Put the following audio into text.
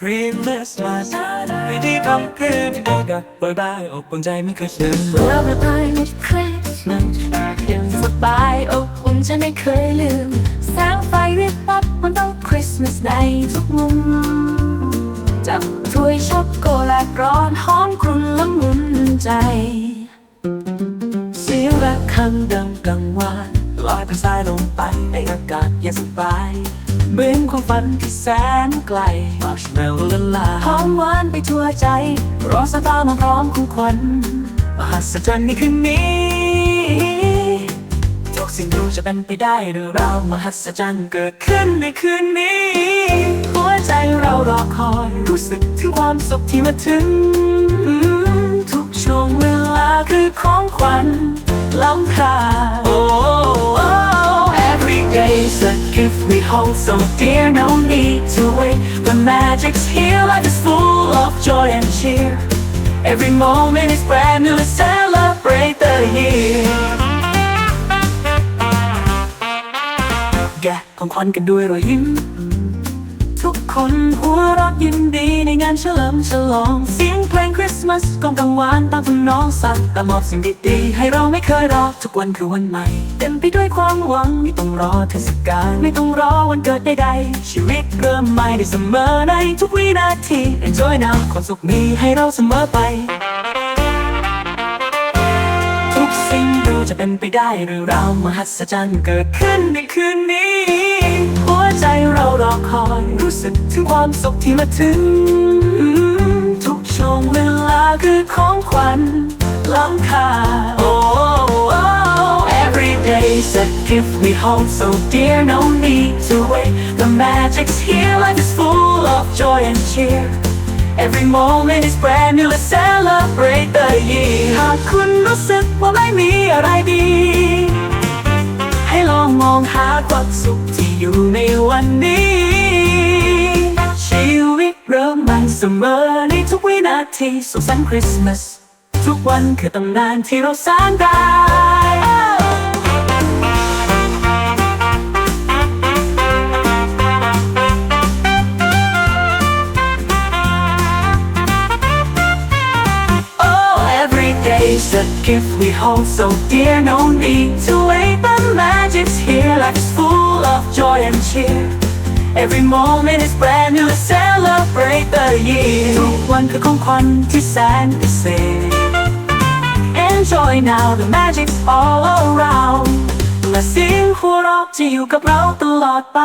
ครีมเมสมาซาไม่ได้คำคืนเองกบายบายอกอุ่นใจไม่เคยลืมเราระบายหมดเครีสมันยังสบายอบอุ่นฉันไม่เคยลืม แสงไฟริบวับมันต้องคริสต์มาสในทุกมุม จับถ้วยช็อกโกแลตร้อนหอมกรุ่นละมุนใจ เสียงระฆังดังกังวานลอยผ่านสายลงไปในอากาศเย็นสบาย เหมือนความฝันที่แสนไกลมาร์ชเมลโล่ละลาหอมหวานไปทั่วใจ รอสตาร์มาพร้อมของขวัญมหัศจรรย์ในคืนนี้ทุกสิ่งดูจะเป็นไปได้เรื่องราวมหัศจรรย์เกิดขึ้นในคืนนี้ หัวใจเรารอคอยรู้สึกถึงความสุขที่มาถึง ทุกช่วงเวลาคือของขวัญล้ำค่า day's a gift we hold so dear no need to wait the magic's here life is full of joy and cheer every moment is brand new to celebrate the year แกะของขวัญกันด้วยรอยยิ้ม ทุก คนหัวเราะยินดีในงานเฉลิมฉลอง เสียงเพลงคริสต์มาสกองกังวานตามทำนองสัตว์แต่มอบสิ่งดีๆให้เราไม่เคยรอทุกวันคือวันใหม่ เต็มไปด้วยความหวังไม่ต้องรอเทศกาลไม่ต้องรอวันเกิดใดๆชีวิตเริ่มใหม่ได้เสมอในทุกวินาที Enjoy now ความสุขมีให้เราเสมอไปทุกสิ่งดูจะเป็นไปได้หรือเรามหัศจรรย์เกิดขึ้นในคืนนี้ อคอยรู้สึกถึงความสุขที่มาถึง ทุกช่วงเวลาคือของขวัญล้ำค่า Oh, oh, every day's a gift we hold so dear no need to wait the magic's here life is full of joy and cheer Every moment is brand new, let's celebrate the year หากคุณรู้สึกว่าไม่มีอะไรดี ให้ลองมองหาความสุขที่อยู่ในวันนี้ มใหม่เสมอในทุกวินาทีสุขสันต์คริสต์มาส ทุกวันคือตำนานที่เราสร้างได้ Oh, every day's a gift we hold so dear. No need to wait, the magic's here. Life's full of joy and cheer. Every moment is brand new. Year. ทุกวันคือของขวัญที่แสนพิเศษ Enjoy now, the magic's all around และเสียงหัวเราะจะอยู่กับเราตลอดไป